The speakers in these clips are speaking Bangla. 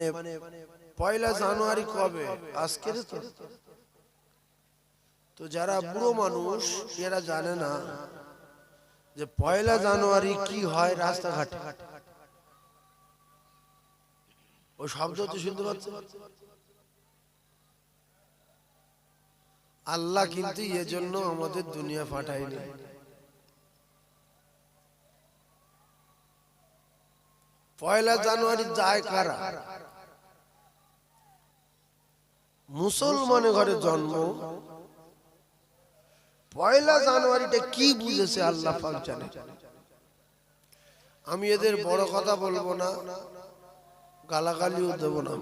মানে পয়লা জানুয়ারি কবে? আজকের তো। তো যারা বুড়ো মানুষ, এরা জানে না যে পয়লা জানুয়ারি কি হয় রাস্তাঘাটে। ওই শব্দ তো শুনতে পাচ্ছে আল্লাহ কিন্তু এজন্য আমাদের দুনিয়া পাঠায়নি পয়লা জানুয়ারি যায় কারা? মুসলমানের ঘরে জন্ম। পয়লা জানুয়ারিটা কি বুঝেছে আল্লাহ জানে। আমি এদের বড় কথা বলব না, গালাগালিও দেব না।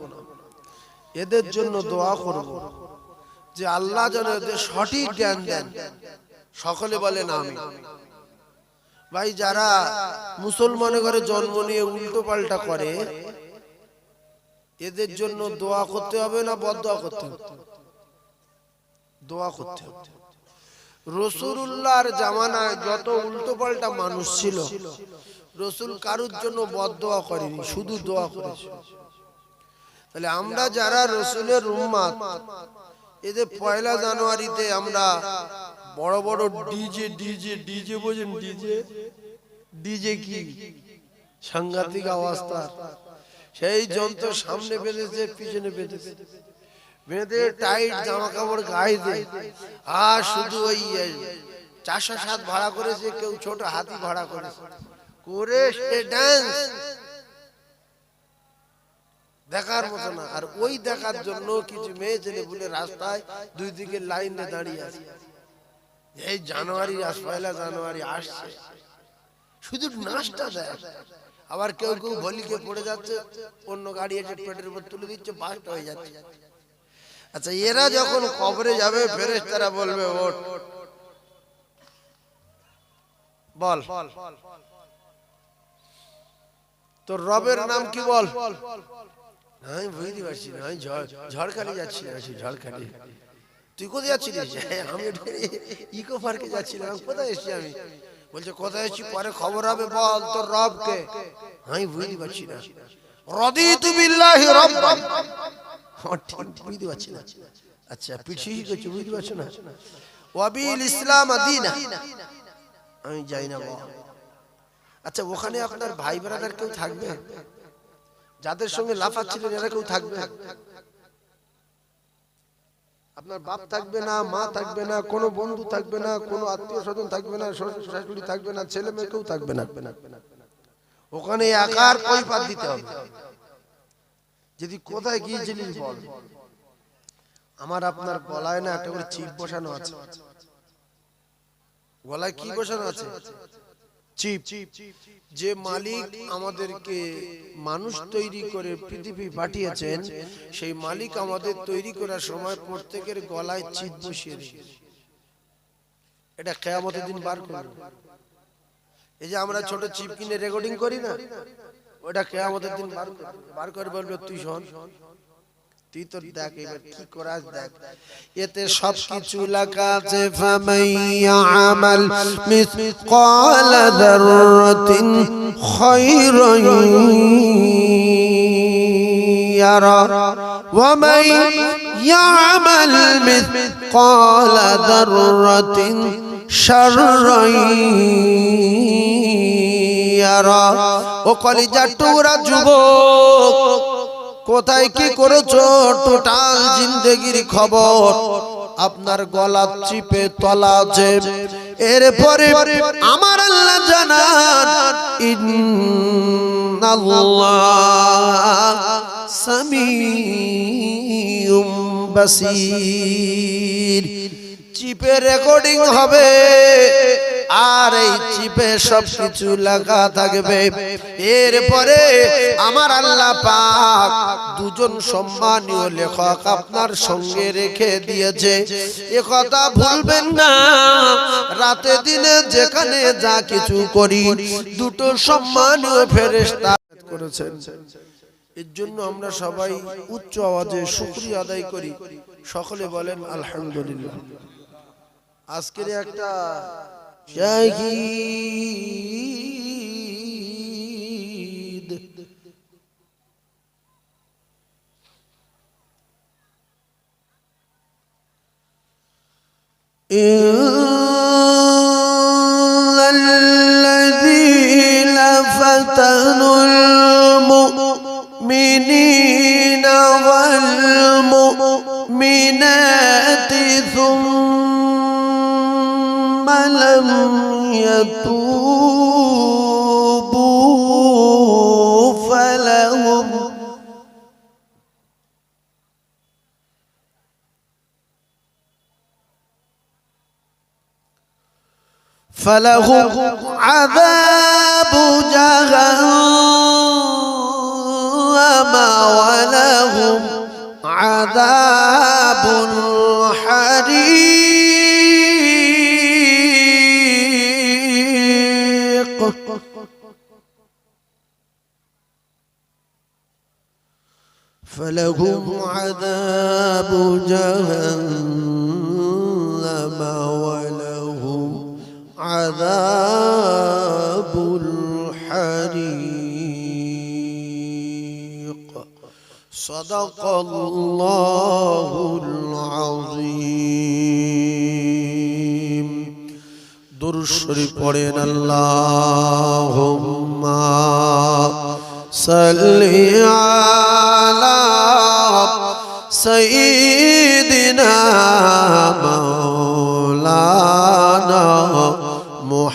এদের জন্য দোয়া করব যে আল্লাহ যেন এদের সঠিক জ্ঞান দেন। সকলে বলেন আমি ভাই, যারা মুসলমানের ঘরে জন্ম নিয়ে উল্টো পাল্টা করে এদের জন্য দোয়া করতে হবে না বদোয়া করতে হবে? দোয়া করতে হবে। রসুল্লাহর জামানায় যত উল্টো পাল্টা মানুষ ছিল, রসুল কারুর জন্য বদোয়া করেনি, শুধু দোয়া করেছে। তাহলে আমরা যারা রসুলের উম্মাত এদের পয়লা জানুয়ারিতে আমরা বড় বড় ডিজে ডিজে ডিজে বোঝেন, ডিজে? ডিজে কি? সাংঘাতিক অবস্থা সেই যন্ত্র সামনে বেঁধেছে পিছনে বেঁধেছে। বেঁধে টাইট জামা কাপড় গায়ে দেয়। আর শুধু ওই চারশো সাত ভাড়া করেছে কেউ ছোট হাতি ভাড়া করেছে। করে সে ডান্স দেখার মতো না। আর ওই দেখার জন্য কিছু মেয়ে ছেলে বলে রাস্তায় দুই দিকে লাইনে দাঁড়িয়ে আছে। এই জানুয়ারি আস পয়লা জানুয়ারি আসছে। শুধু নাচটা দেয় আবার কেউ কেউ ভলিকে পড়ে যাচ্ছে অন্য গাড়ি এসে পেটের উপর তুলে দিচ্ছে বাস্ট হয়ে যাচ্ছে। আচ্ছা এরা যখন কবরে যাবে ফেরেস তারা বলবে ওট বল। তোর রবের নাম কি বল? আমি বুঝতে পারছি না আমি ঝড়খালি যাচ্ছি না ঝড়খালি। তুই কোথায় যাচ্ছিলিস? আমি ইকো পার্কে যাচ্ছিলাম কোথায় এসেছি আমি? বলছে কোথায় এসেছি পরে খবর হবে বল তোর রবকে আমি বুঝতে পারছি না। রদিতু বিল্লাহি রব্বান ঠিক বুঝতে পারছি না। আচ্ছা পিছিয়ে গেছি বুঝতে পারছ না? ওয়াবিল ইসলাম আদিনা। আমি যাই না আচ্ছা ওখানে আপনার ভাই ব্রাদার কেউ থাকবে? যাদের সঙ্গে লাফাচ্ছিলেন এরা কেউ থাকবে? আপনার বাপ থাকবে না, মা থাকবে না, কোনো বন্ধু থাকবে না, কোনো আত্মীয় স্বজন থাকবে না শাশুড়ি থাকবে না, ছেলে মেয়ে কেউ থাকবে না। ওখানে একার কৈপাত দিতে হবে। যদি কোথায় গিয়েছিলিস বল, আমার আপনার গলায় না একটা করে চিপ বসানো আছে। গলায় কি বসানো আছে? চিপ, যে মালিক আমাদেরকে মানুষ তৈরি করে পৃথিবী পাঠিয়েছেন, সেই মালিক আমাদের তৈরি করার সময় প্রত্যেকের গলায় চিপ বসিয়ে এটা কেয়ামতের দিন বার করবে। এই যে আমরা ছোট চিপ কিনে রেকর্ডিং করি না, ওটা কেয়ামতের দিন বার করে বলবে, তুই শোন তুই তোর দেখ এবার কি করাস দেখ। এতে সব কিছু লেখা আছে ফামাইয়া আমাল। মিসকাল যাররাতিন খায়রান। ইয়ারা ওয়া মান ইয়ামাল মিসকাল যাররাতিন শাররান ইয়ারা ও কলিজা টুরা যুবক কোথায় কি করেছ? টোটাল জিন্দগির খবর। আপনার গলা চিপে তলা আছে। এরপরে আমার আল্লাহ জানান ইন্নাল্লাহ সামিউম বাসির। চিপে রেকর্ডিং হবে। আর এই চিপে সব কিছু লেখা থাকবে। এরপরে আমার আল্লাহ পাক দুজন সম্মানীয় লেখক আপনার সঙ্গে রেখে দিয়েছে। এ কথা ভুলবেন না, রাতে দিনে যেখানে যা কিছু করি, দুটো সম্মানীয় ফেরেশতা করেছেন। এর জন্য আমরা সবাই উচ্চ আওয়াজে শুকরিয়া আদায় করি। সকলে বলেন, আলহামদুলিল্লাহ। আজকের একটা শাহিদ। فلهم عذاب جهنم ولهم عذاب الحريق فلهم عذاب جهنم ولهم عذاب الحريق صدق الله العظيم درشري পড়েন اللهم صل على سيدنا مولانا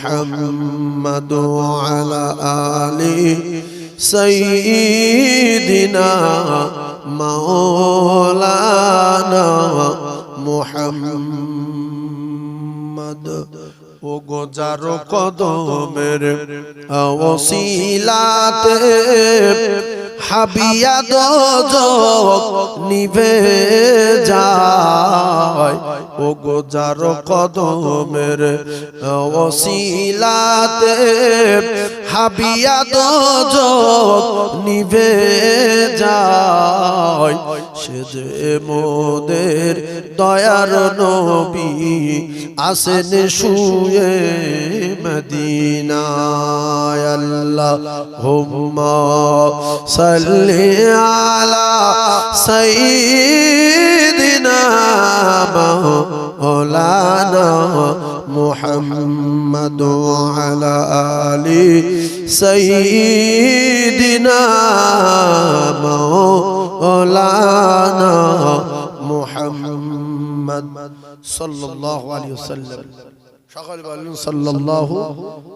محمد وعلى آل سيدنا مولانا محمد ও গোজার কদমের অসিলাতে হাবিয়া দোজ নিভে যায়। ও গোজার কদমের অসিলাতে হাবিয়া দোজ নিভে যায়। সে যে মোদের দয়ার নবী আসেন শুয়ে মদিনায়। আল্লাহ হুম্মা সাল্লি আলা সাইয়্যিদিনা سيدنا مولانا محمد صلى الله عليه وسلم সকল বলুন সাল্লাল্লাহু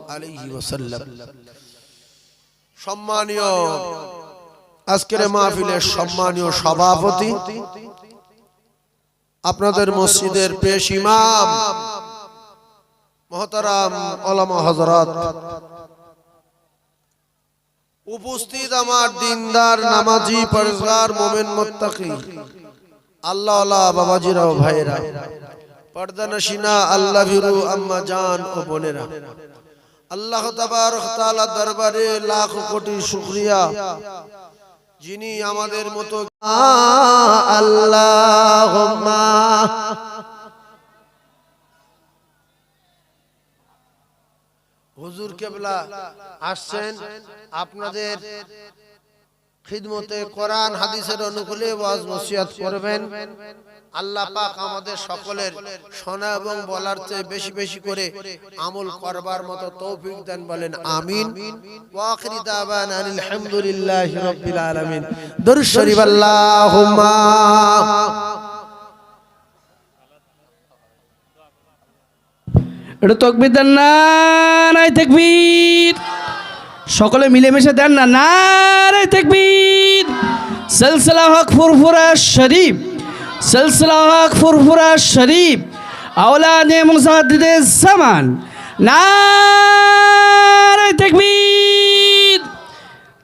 আলাইহি ওয়াসাল্লাম সম্মানীয় আজকের মাহফিলের সম্মানীয় সভাপতি আপনাদের মসজিদের পেশ ইমাম মহতারাম ওলামা হজরত উপস্থিত আমার দিনদার, নামাজি পরজগার মোমেন, মোত্তাকি। আল্লাহ আল্লাহ, বাবাজিরাও ভাইরা পর্দা নসিনা, আল্লাহ ভিরু আম্মা জান ও বোনেরা। আল্লাহ তাবারক তাআলা দরবারে লাখ কোটি শুকরিয়া। যিনি আমাদের মতো আল্লাহুম্মা হুজুর কেবলা আসছেন। আপনাদের খিদমতে কোরআন, হাদিসের অনুকূলে ওয়াজ নসিহত করবেন। আল্লাহ পাক আমাদের সকলের শোনা এবং বলার চেয়ে বেশি বেশি করে আমল করবার মতো তৌফিক দেন বলেন, আমিন। ওয়া আখিরি দাওয়ানা আলহামদুলিল্লাহি রাব্বিল আলামিন। দরুদ শরীফ আল্লাহুম্মা। এটা তকবির দেন না, নাই তকবির। সকলে মিলেমিশে দেন না না নাই তকবির। সিলসিলা হক ফুরফুরা শরীফ, সিলসিলা হক ফুরফুরা শরীফ। আওলাদে মুসাদ্দিদে জামান না নাই তকবির।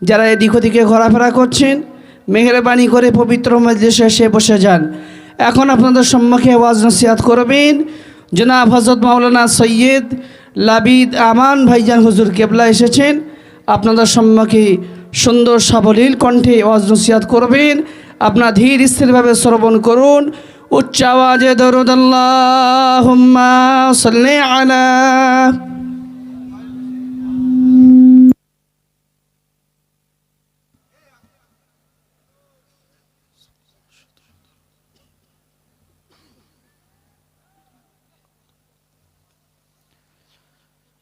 যারা এদিক ওদিকে ঘোরাফেরা করছেন, মেহরবানি করে পবিত্র মজলিসে এসে বসে যান। এখন আপনাদের সম্মুখে ওয়াজ নসিহাত করবেন। জনাব হজরত মাওলানা সৈয়দ লাবিদ আমান ভাইজান হুজুর কেবলা এসেছেন। আপনাদের সম্মুখে সুন্দর সাবলীল কণ্ঠে ওয়াজ নসিহাত করবেন। আপনার ধীর স্থিরভাবে শ্রবণ করুন। উচ্চ আওয়াজে দরুদ সাল্লি আলা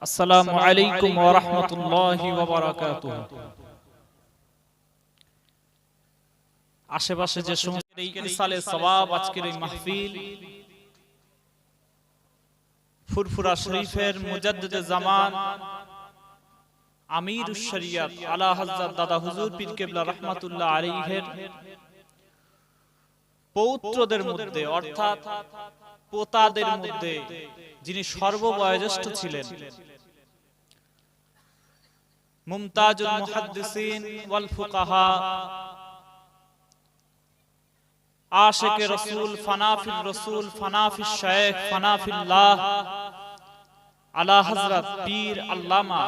আসসালামু আলাইকুম ওয়া রাহমাতুল্লাহি ওয়া বারাকাতুহু। আশেপাশে যে সমস্ত এই ইসালে সওয়াব আজকের এই মাহফিল ফুরফুরা শরীফের মুজাদ্দিদে জামান আমির শরিয়ত আলা হযরত দাদা হুজুর পীর কেবলা রাহমাতুল্লাহ আলাইহির পৌত্রদের মধ্যে অর্থাৎ পোতাদের মধ্যে যিনি সর্ববয়োজ্যেষ্ঠ ছিলেন। মুমতাজুল মুহাদ্দিসিন ওয়াল ফুকাহা। আশিকে রাসূল ফানাফিল রাসূল ফানাফিল শাইখ ফানাফিল্লাহ আলা হযরত পীর আল্লামা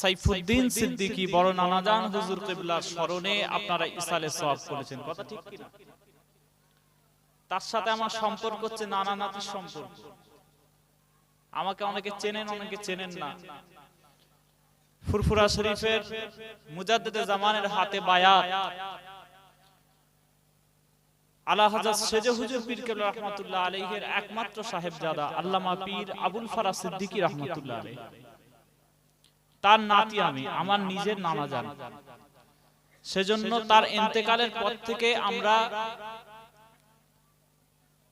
সাইফুদ্দিন সিদ্দিকী বড় নানাজান হুজুর কিবলার স্মরণে আপনারা ইসালে সওয়াব করেছেন। কথা ঠিক কি না তার সাথে আমার সম্পর্ক হচ্ছে নানা নাতির সম্পর্ক। আমাকে অনেকে চেনেন অনেকে চেনেন না। ফুরফুরা শরীফের মুজাদ্দিদে জামানের হাতে বায়াত। আলা হযরত সেজে হুজুর পীর রাহমাতুল্লাহ আলাইহির একমাত্র সাহেবজাদা আল্লামা পীর আবুল ফারা সিদ্দিকী রাহমাতুল্লাহ আলাইহি। তার নাতি আমি, আমার নিজের নানা জান। সেজন্য তার ইন্তেকালের পর থেকে আমরা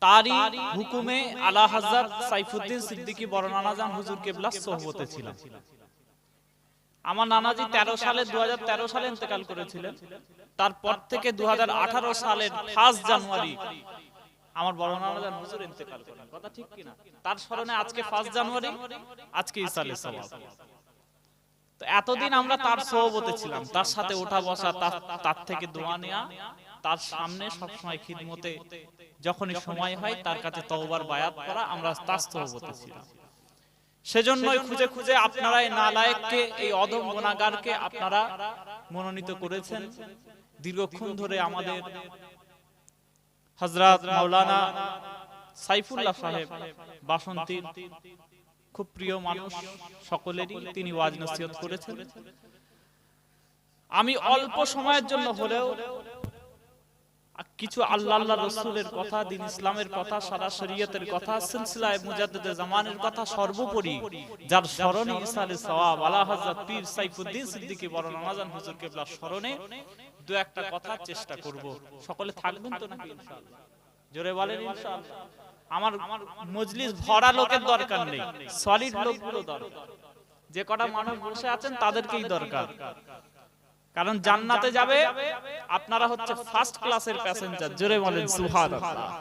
তারই হুকুমে আলা হযরত সাইফুদ্দিন সিদ্দিকী বড় নানাজান হুজুর কেবলা সোহবতে ছিলাম। আমার নানাজি 13 সালে 2013 সালে ইন্তেকাল করেছিলেন। তারপর থেকে 2018 সালের 1 জানুয়ারি আমার বড় নানাজান হুজুর ইন্তেকাল করেন। কথা ঠিক কি না? তার স্মরণে আজকে ফার্স্ট জানুয়ারি, আজকে ইসালে তো এতদিন আমরা তার সোহবতে ছিলাম। তার সাথে ওঠা বসা, তার তার থেকে দোয়া নেওয়া তার সামনে সবসময় খিদমতে যখনই সময় হয় তার কাছে তওবার বায়াত করা আমরা তার সোহবতে ছিলাম সেজন্যই খুঁজে খুঁজে আপনারা এই নালায়েককে এই অধম গুনাহগারকে আপনারা মনোনীত করেছেন। দীর্ঘক্ষণ ধরে আমাদের হযরত মাওলানা সাইফুল্লাহ সাহেব বাসন্তীর খুব প্রিয় মানুষ সকলেরই তিনি ওয়াজ নসিহত করেছেন। আমি অল্প সময়ের জন্য হলেও কিছু আল্লাহ আল্লাহ রসুলের কথা দিন ইসলামের কথা সারা শরীয়তের কথা সিলসিলায় মুজাদ্দিদে জামানের কথা সর্বোপরি। যার স্মরণে ইসালে সওয়াব আলা হযরত পীর সাইফুদ্দিন সিদ্দিকী বড় নামাজান হুজুর কেবলা স্মরণে দু একটা কথা চেষ্টা করব। সকলে থাকবেন তো নাকি? ইনশাআল্লাহ। জোরে বলেন ইনশাআল্লাহ। আমার মজলিস ভরা লোকের দরকার নেই। সলিড লোকগুলো দরকার। যে কটা মানুষ বসে আছেন তাদেরকেই দরকার। কারণ জান্নাতে যাবে আপনারা হচ্ছে ফার্স্ট ক্লাসের প্যাসেঞ্জার জোরে বলেন সুবহানাল্লাহ।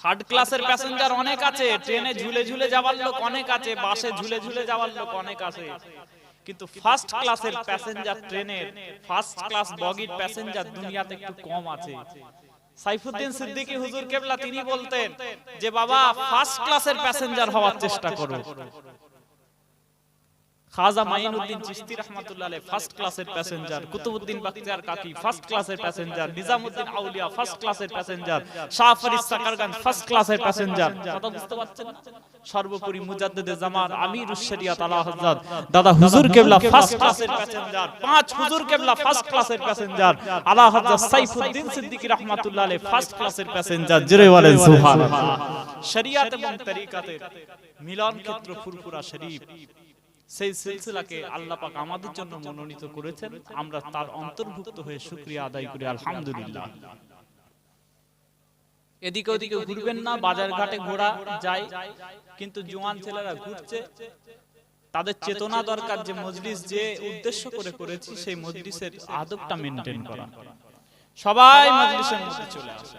থার্ড ক্লাসের প্যাসেঞ্জার অনেক আছে ট্রেনে ঝুলে ঝুলে যাওয়ার লোক অনেক আছে বাসে ঝুলে ঝুলে যাওয়ার লোক অনেক আছে। কিন্তু ফার্স্ট ক্লাসের প্যাসেঞ্জার ট্রেনের ফার্স্ট ক্লাস বগির প্যাসেঞ্জার দুনিয়াতে একটু কম আছে। সাইফুদ্দিন সিদ্দিকী হুজুর কেবলা তিনি বলতেন যে বাবা ফার্স্ট ক্লাসের প্যাসেঞ্জার হওয়ার চেষ্টা করো। খাজা মাইনুদ্দিন চিশতি রহমাতুল্লাহ আলাইহি ফার্স্ট ক্লাসের প্যাসেঞ্জার কুতুবউদ্দিন বাখতিয়ার কাকি ফার্স্ট ক্লাসের প্যাসেঞ্জার নিজামউদ্দিন আউলিয়া ফার্স্ট ক্লাসের প্যাসেঞ্জার শাহ ফরিদ সাকারগঞ্জ ফার্স্ট ক্লাসের প্যাসেঞ্জার কথা বুঝতে পারছেন সর্বোপরি মুজাদ্দিদে জামান আমিরুশ শরিয়াত আলা হযরত দাদা হুজুর কেবলা ফার্স্ট ক্লাসের প্যাসেঞ্জার পাঁচ হুজুর কেবলা ফার্স্ট ক্লাসের প্যাসেঞ্জার আলা হযরত সাইফুদ্দিন সিদ্দিকী রহমাতুল্লাহ আলাইহি ফার্স্ট ক্লাসের প্যাসেঞ্জার জোরে বলেন সুবহানাল্লাহ শরিয়াত এবং তরিকাতের মিলন ক্ষেত্র ফুরফুরা শরীফ সেই সিলসিলাকে আল্লাহ পাক আমাদের জন্য মনোনীত করেছেন। আমরা তার অন্তর্ভুক্ত হয়ে শুকরিয়া আদায় করি আলহামদুলিল্লাহ। এদিকে ওদিকে ঘুরবেন না বাজার ঘাটে ঘোরা যায়। কিন্তু জোয়ান ছেলেরা ঘুরছে। তাদের চেতনা দরকার যে মজলিস যে উদ্দেশ্য করে করেছি সেই মজলিসের আদবটা মেনটেন করা। সবাই মজলিসের মধ্যে চলে আসে।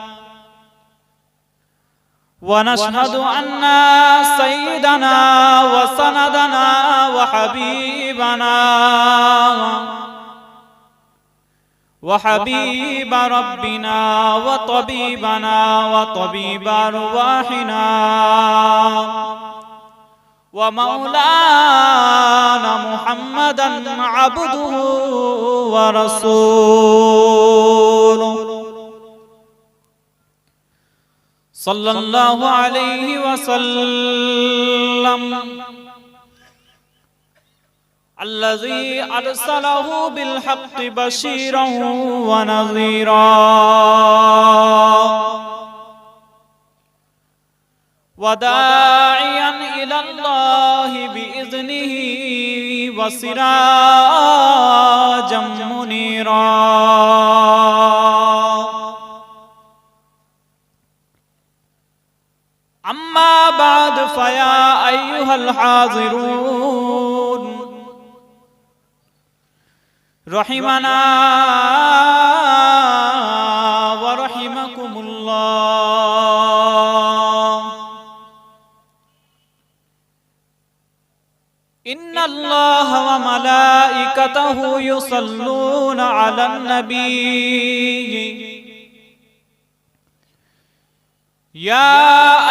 ونشهد أن سيدنا وسندنا وحبيبنا وحبيب ربنا وطبيبنا وطبيب أرواحنا ومولانا محمدا عبده ورسوله صلى الله عليه وسلم الذي أرسله بالحق بشيرا ونذيرا وداعيا إلى الله بإذنه وسراجا منيرا بعد فيا أيها الحاضرون. رحمنا ورحمكم الله. إن الله وملائكته يصلون على النبي. يا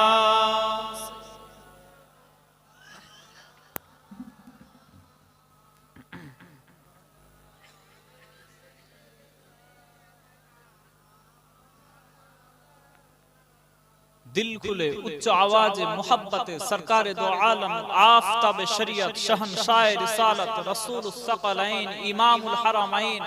দিল খুলে উচ্চ আওয়াজে মোহাব্বতে সরকারে দো আলম আফতাবে শরীয়ত শাহনশাহ রিসালাত রাসূল সাকালাইন ইমামুল হারামাইন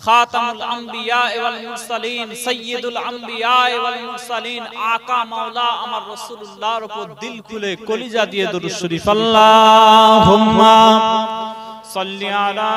খাতামুল আম্বিয়া ওয়াল মুরসালিন সাইয়্যিদুল আম্বিয়া ওয়াল মুরসালিন আকা মাওলা আমার রাসূলুল্লাহর উপর দিল খুলে কলিজা দিয়ে দরুদ শরীফ। আল্লাহুম্মা সাল্লি আলা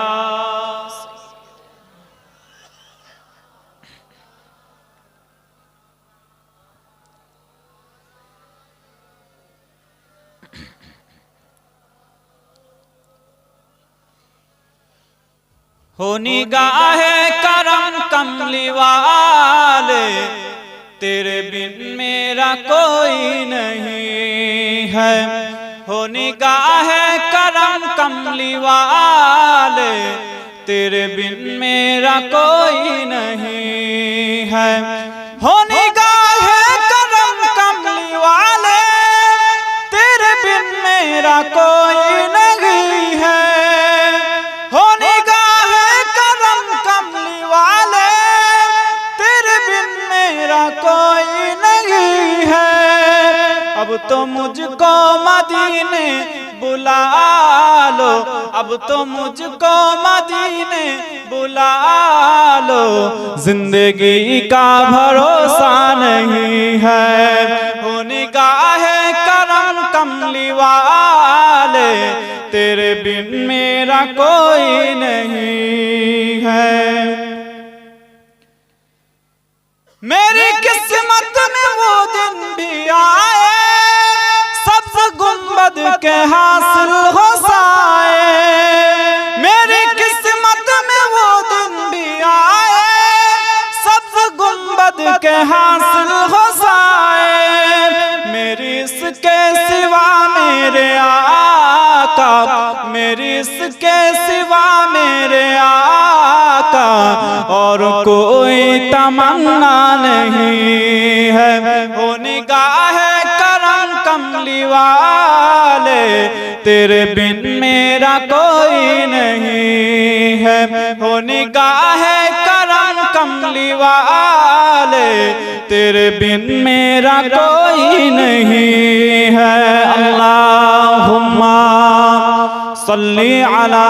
हो निगाहे करम कमली वाले तेरे बिन मेरा कोई नहीं है हो निगाहे करम कमली वाले तेरे बिन मेरा कोई नहीं है तो मुझको मदीने बुला लो अब तो मुझको मदीने बुला लो ज़िंदगी का भरोसा नहीं है। हो निगाह करम कमली वाले तेरे बिन मेरा कोई नहीं है। मेरी किस्मत में वो दिन भी गुंबद के हासिल हो साए। मेरी किस्मत में वो दिन भी आए। सबसे गुंबद के हासिल हो साए। मेरी इसके सिवा मेरे आका। मेरी इसके सिवा मेरे आका। और कोई तमन्ना नहीं है। वो निगाह करम कमली वाले तेरे बिन मेरा कोई नहीं है हो निगाह करम कमली वाले तेरे बिन मेरा कोई नहीं है अल्लाहुम्मा सल्ली अला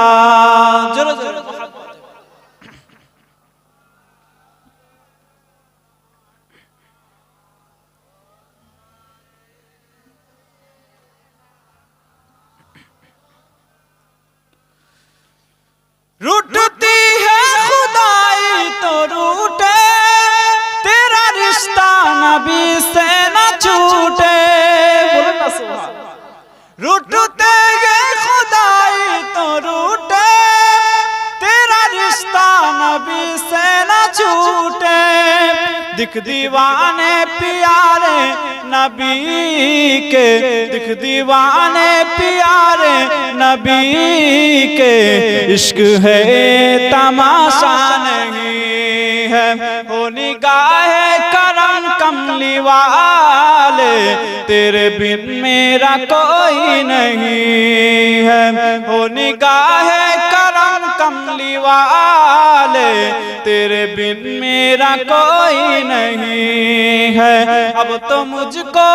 दिख दीवाने प्यारे नबी के। दिख दीवाने प्यारे नबी के। इश्क है तमाशा नहीं है। हो निगाह करम कमली वाले। तेरे बिन मेरा कोई नहीं है। हो निगाह करम कमली वाले। तेरे बिन मेरा कोई नहीं है। अब तो मुझको,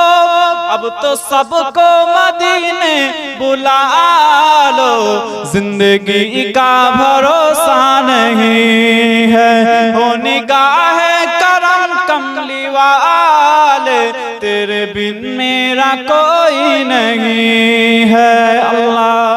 अब तो सबको मदीने बुला लो। ज़िंदगी का भरोसा नहीं है। हो निगाह करम कमली वाले तेरे बिन मेरा कोई नहीं है। अल्लाह।